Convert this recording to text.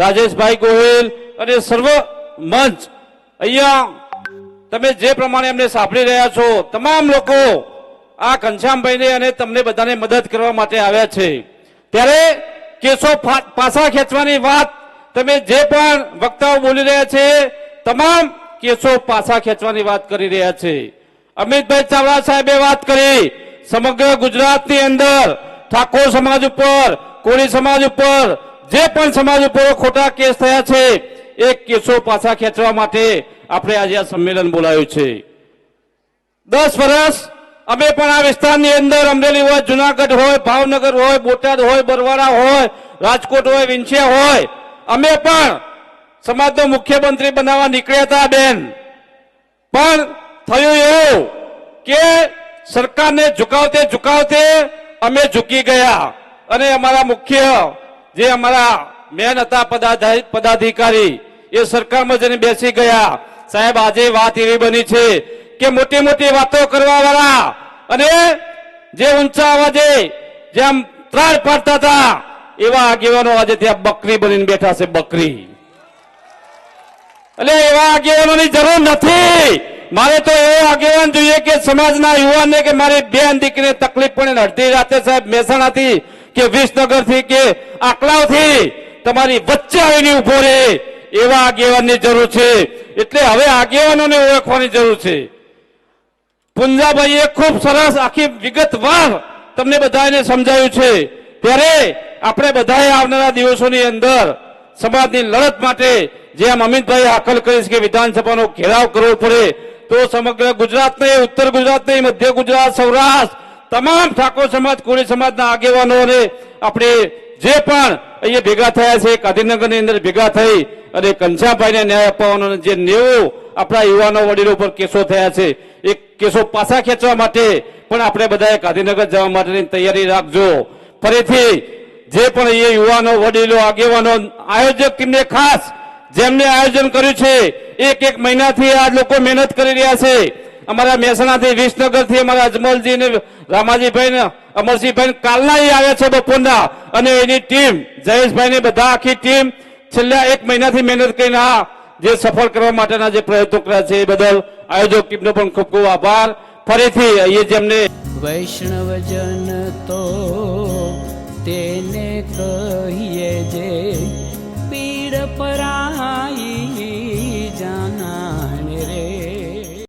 રાજેશભાઈ ગોહિલ અને સર્વ મંચ. અહીંયા તમે જે પ્રમાણે એમને સાંભળી રહ્યા છો, તમામ લોકો આ ઘનશ્યામભાઈને અને તમને બધાને મદદ કરવા માટે આવ્યા છે. ત્યારે કેસો પાછા ખેંચવાની વાત તમે જે પણ વક્તાઓ બોલી રહ્યા છે, તમામ કેસો પાછા ખેંચવાની વાત કરી રહ્યા છે. અમિતભાઈ ચાવડા સાહેબે વાત કરી. સમગ્ર ગુજરાતની અંદર ઠાકોર સમાજ ઉપર, કોળી સમાજ ઉપર જે પણ સમાજ ઉપર ખોટા કેસ થયા છે, એ કેસો પાછા ખેંચવા માટે આપણે આજે આ સંમેલન બોલાવ્યું છે. દસ વર્ષ અમે પણ આ વિસ્તારની અંદર અમરેલી હોય, જુનાગઢ હોય, ભાવનગર હોય, બોટાદ હોય, બરવાડા હોય, રાજકોટ હોય, વિંછિયા હોય, અમે પણ સમાજનો મુખ્યમંત્રી બનાવવા નીકળ્યા હતા બેન. પણ થયું એવું કે સરકારને ઝુકાવતે ઝુકાવતે અમે ઝૂકી ગયા અને અમારા મુખ્ય જે અમારા મેન હતા પદાધા- પદાધિકારી, એ સરકારમાં જઈને બેસી ગયા. સાહેબ, આજે વાત એવી બની છે કે મોટી મોટી વાતો કરવા વાળા અને જે ઊંચા અવાજે જેમ ત્રાળ પાડતા હતા, એવા આગેવાનો આજે ત્યાં બકરી બનીને બેઠા છે, બકરી. એટલે એવા આગેવાનોની જરૂર નથી. મારે તો એવો આગેવાન જોઈએ કે સમાજના યુવાનને કે મારી બેન દીકરીને તકલીફ ને અડધી રાતે સાહેબ મહેસાણાથી કે વિસનગરથી કે આકલાવથી તમારી વચ્ચે આવીને ઊભો રહે. એવા આગેવાનની જરૂર છે. એટલે હવે આગેવાનોને ઓળખવાની જરૂર છે. પુંજાભાઈએ ખૂબ સરસ આખી વિગતવાર તમને બધાને સમજાયું છે. ત્યારે આપણે બધાએ આવનારા દિવસોની અંદર સમાજની લડત માટે જેમ અમિતભાઈ હાકલ કરીશ કે વિધાનસભાનો ઘેરાવ કરવો પડે, તો સમગ્ર ગુજરાત નહીં ઉત્તર ગુજરાત નહીં મધ્ય ગુજરાત, સૌરાષ્ટ્ર તમામ ઠાકોર સમાજ, કોળી સમાજના આગેવાનોને આપણે જે પણ અહીંયા ભેગા થયા છે, ગાંધીનગરની અંદર ભેગા થઈ અને કંછાભાઈને ન્યાય અપાવવાનો જે નેવું આપણા યુવાનો વડીલો પર કેસો થયા છે, એ કેસો પાછા ખેંચવા માટે પણ આપણે બધાએ ગાંધીનગર જવા માટેની તૈયારી રાખજો. ફરીથી જે પણ એ યુવાનો વડીલો, આગેવાનો, આયોજક ટીમને ખાસ જેમને આયોજન કર્યું છે, એક એક મહિનાથી આ લોકો મહેનત કરી રહ્યા છે અમારા મહેસાણાથી વિસનગરથી અમારા અજમલજી ને રામાજીભાઈ ને અમરસિંહભાઈ કાલના એ આવ્યા છે બપોરના. અને એની ટીમ જયેશભાઈ ને બધા આખી ટીમ છેલ્લા એક મહિનાથી મહેનત કરીને આ જે સફળ કરવા માટેના જે પ્રયત્નો કર્યા છે એ બદલ આયોજક ટીમનો પણ ખૂબ ખૂબ આભાર. ફરીથી એ જેમને વૈષ્ણવજન તો તેને કહીએ જે પીડ પરાઈ